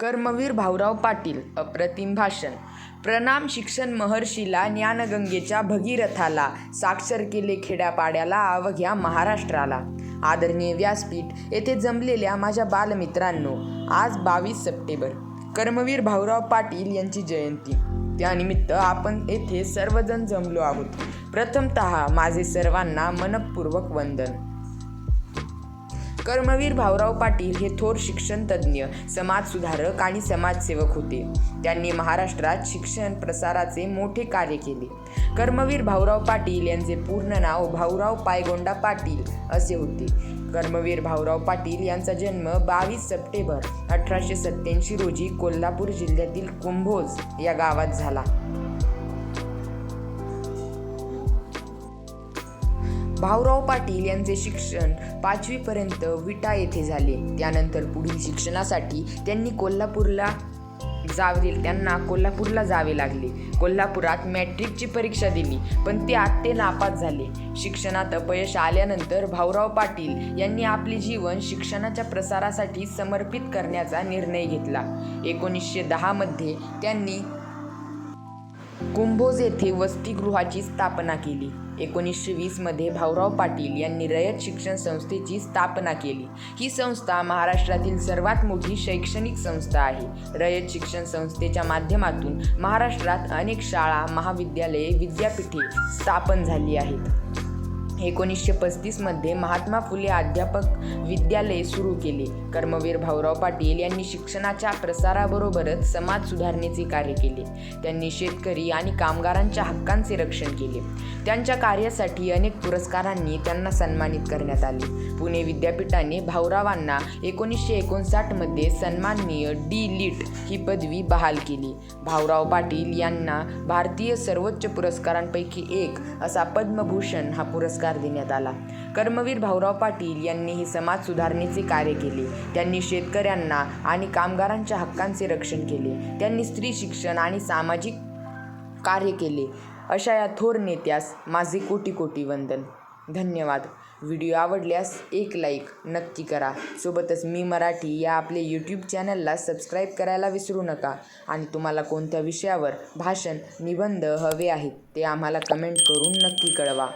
कर्मवीर भाऊराव पाटील अप्रतिम भाषण. प्रणाम शिक्षण महर्षीला ज्ञानगंगेच्या भगीरथाला साक्षर केले खेड्यापाड्याला अवघ्या महाराष्ट्राला. आदरणीय व्यासपीठ येथे जमलेल्या माझ्या बालमित्रांनो आज बावीस सप्टेंबर. कर्मवीर भाऊराव पाटील यांची जयंती. त्यानिमित्त आपण येथे सर्वजण जमलो आहोत. प्रथमतः माझे सर्वांना मनपूर्वक वंदन. कर्मवीर भाऊराव पाटील हे थोर शिक्षण तज्ज्ञ समाजसुधारक आणि समाजसेवक होते. त्यांनी महाराष्ट्रात शिक्षण प्रसाराचे मोठे कार्य केले. कर्मवीर भाऊराव पाटील यांचे पूर्ण नाव भाऊराव पायगोंडा पाटील असे होते. कर्मवीर भाऊराव पाटील यांचा जन्म बावीस सप्टेंबर अठराशे सत्याऐंशी रोजी कोल्हापूर जिल्ह्यातील कुंभोज या गावात झाला. भाऊराव पाटील यांचे शिक्षण पाचवीपर्यंत विटा येथे झाले. त्यानंतर पुढील शिक्षणासाठी त्यांनी कोल्हापूरला जावे त्यांना कोल्हापूरला जावे लागले. कोल्हापुरात मॅट्रिकची परीक्षा दिली पण ते आत्ते नापास झाले. शिक्षणात अपयश आल्यानंतर भाऊराव पाटील यांनी आपले जीवन शिक्षणाच्या प्रसारासाठी समर्पित करण्याचा निर्णय घेतला. एकोणीसशे दहामध्ये त्यांनी कुंभोज येथे वसतिगृहाची स्थापना केली. एकोणीसशे वीसमध्ये भाऊराव पाटील यांनी रयत शिक्षण संस्थेची स्थापना केली. ही संस्था महाराष्ट्रातील सर्वात मोठी शैक्षणिक संस्था आहे. रयत शिक्षण संस्थेच्या माध्यमातून महाराष्ट्रात अनेक शाळा महाविद्यालये विद्यापीठे स्थापन झाली आहेत. एकोणीसशे पस्तीसमध्ये महात्मा फुले अध्यापक विद्यालय सुरू केले. कर्मवीर भाऊराव पाटील यांनी शिक्षणाच्या प्रसाराबरोबरच समाज सुधारणेचे कार्य केले. त्यांनी शेतकरी आणि कामगारांच्या हक्कांचे रक्षण केले. त्यांच्या कार्यासाठी अनेक पुरस्कारांनी त्यांना सन्मानित करण्यात आले. पुणे विद्यापीठाने भाऊरावांना एकोणीसशे एकोणसाठमध्ये सन्माननीय डी. लिट ही पदवी बहाल केली. भाऊराव पाटील यांना भारतीय सर्वोच्च पुरस्कारांपैकी एक असा पद्मभूषण हा पुरस्कार देण्यात आला. कर्मवीर भाऊराव पाटील यांनीही समाज सुधारणेचे कार्य केले. त्यांनी शेतकऱ्यांना आणि कामगारांच्या हक्कांचे रक्षण केले. त्यांनी स्त्री शिक्षण आणि सामाजिक कार्य केले. अशा या थोर नेत्यास माझे कोटी कोटी वंदन. धन्यवाद. व्हिडिओ आवडल्यास एक लाईक नक्की करा. सोबतच मी मराठी या आपले यूट्यूब चॅनलला सबस्क्राईब करायला विसरू नका. आणि तुम्हाला कोणत्या विषयावर भाषण निबंध हवे आहेत ते आम्हाला कमेंट करून नक्की कळवा.